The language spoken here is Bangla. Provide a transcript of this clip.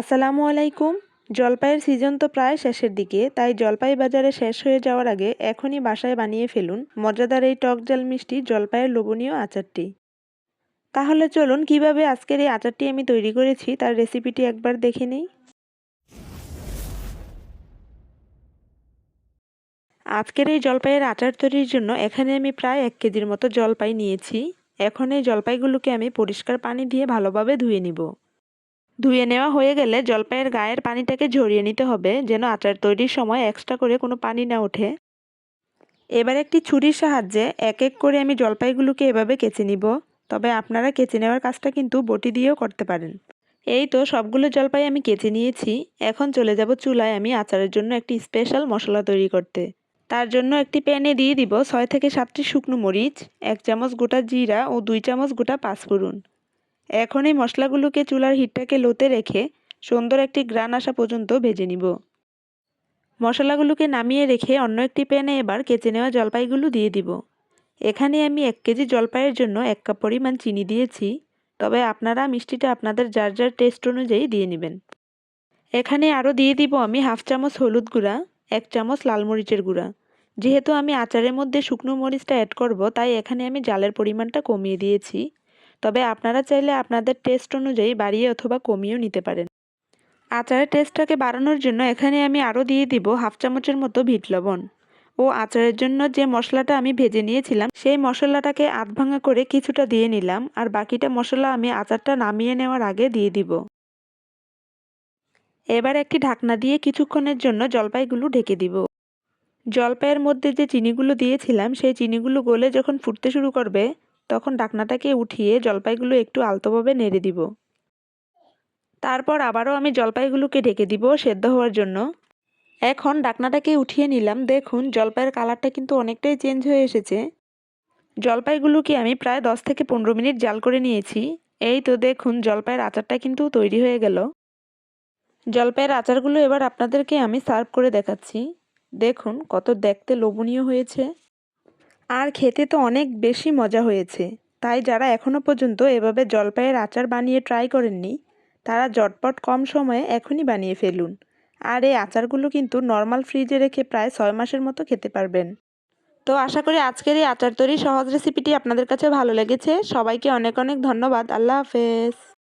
আসসালামু আলাইকুম। জলপাইয়ের সিজন তো প্রায় শেষের দিকে, তাই জলপাই বাজারে শেষ হয়ে যাওয়ার আগে এখনই বাসায় বানিয়ে ফেলুন মজাদার এই টক জাল মিষ্টি জলপাইয়ের লোভনীয় আচারটি। তাহলে চলুন, কীভাবে আজকের এই আচারটি আমি তৈরি করেছি তার রেসিপিটি একবার দেখে নিই? আজকের এই জলপাইয়ের আচার তৈরির জন্য এখানে আমি প্রায় এক কেজির মতো জলপাই নিয়েছি। এখন এই জলপাইগুলোকে আমি পরিষ্কার পানি দিয়ে ভালোভাবে ধুয়ে নিব। ধুয়ে নেওয়া হয়ে গেলে জলপাইয়ের গায়ের পানিটাকে ঝরিয়ে নিতে হবে, যেন আচার তৈরির সময় এক্সট্রা করে কোনো পানি না ওঠে। এবার একটি ছুরির সাহায্যে এক এক করে আমি জলপাইগুলোকে এভাবে কেচে নিব, তবে আপনারা কেচে নেওয়ার কাজটা কিন্তু বটি দিয়েও করতে পারেন। এই তো সবগুলো জলপাই আমি কেচে নিয়েছি, এখন চলে যাব চুলায় আমি আচারের জন্য একটি স্পেশাল মশলা তৈরি করতে। তার জন্য একটি প্যানে দিয়ে দিব ছয় থেকে সাতটি শুকনো মরিচ, এক চামচ গোটা জিরা ও দুই চামচ গোটা পাঁচফোড়ন। এখন এই মশলাগুলোকে চুলার হিটটাকে লোতে রেখে সুন্দর একটি গ্রান আসা পর্যন্ত ভেজে নিব। মশলাগুলোকে নামিয়ে রেখে অন্য একটি প্যানে এবার কেচে নেওয়া জলপাইগুলো দিয়ে দিব। এখানে আমি এক কেজি জলপাইয়ের জন্য এক কাপ পরিমাণ চিনি দিয়েছি, তবে আপনারা মিষ্টিটা আপনাদের যার যার টেস্ট অনুযায়ী দিয়ে নেবেন। এখানে আরও দিয়ে দিব আমি হাফ চামচ হলুদ গুঁড়া, এক চামচ লাল মরিচের গুঁড়া। যেহেতু আমি আচারের মধ্যে শুকনো মরিচটা অ্যাড করব, তাই এখানে আমি জালের পরিমাণটা কমিয়ে দিয়েছি। তবে আপনারা চাইলে আপনাদের টেস্ট অনুযায়ী বাড়িয়ে অথবা কমিয়েও নিতে পারেন। আচারের টেস্টটাকে বাড়ানোর জন্য এখানে আমি আরও দিয়ে দিব হাফ চামচের মতো ভিট লবণ। ও আচারের জন্য যে মশলাটা আমি ভেজে নিয়েছিলাম, সেই মশলাটাকে আধ ভাঙা করে কিছুটা দিয়ে নিলাম আর বাকিটা মশলা আমি আচারটা নামিয়ে নেওয়ার আগে দিয়ে দিব। এবার একটি ঢাকনা দিয়ে কিছুক্ষণের জন্য জলপাইগুলো ঢেকে দিব। জলপাইয়ের মধ্যে যে চিনিগুলো দিয়েছিলাম, সেই চিনিগুলো গলে যখন ফুটতে শুরু করবে তখন ডাকনাটাকে উঠিয়ে জলপাইগুলো একটু আলতোভাবে নেড়ে দিব। তারপর আবারও আমি জলপাইগুলোকে ঢেকে দিব সেদ্ধ হওয়ার জন্য। এখন ডাকনাটাকে উঠিয়ে নিলাম। দেখুন, জলপাইয়ের কালারটা কিন্তু অনেকটাই চেঞ্জ হয়ে এসেছে। জলপাইগুলোকে আমি প্রায় দশ থেকে পনেরো মিনিট জাল করে নিয়েছি। এই তো দেখুন, জলপাইয়ের আচারটা কিন্তু তৈরি হয়ে গেল। জলপাইয়ের আচারগুলো এবার আপনাদেরকে আমি সার্ভ করে দেখাচ্ছি। দেখুন, কত দেখতে লোভনীয় হয়েছে। আর খেতে তো অনেক বেশি মজা হয়েছে। তাই যারা এখনও পর্যন্ত এভাবে জলপাইয়ের আচার বানিয়ে ট্রাই করেননি, তারা জটপট কম সময়ে এখনই বানিয়ে ফেলুন। আর এই আচারগুলো কিন্তু নর্মাল ফ্রিজে রেখে প্রায় ছয় মাসের মতো খেতে পারবেন। তো আশা করি আজকের এই আচার তৈরি সহজ রেসিপিটি আপনাদের কাছে ভালো লেগেছে। সবাইকে অনেক অনেক ধন্যবাদ। আল্লাহ হাফেজ।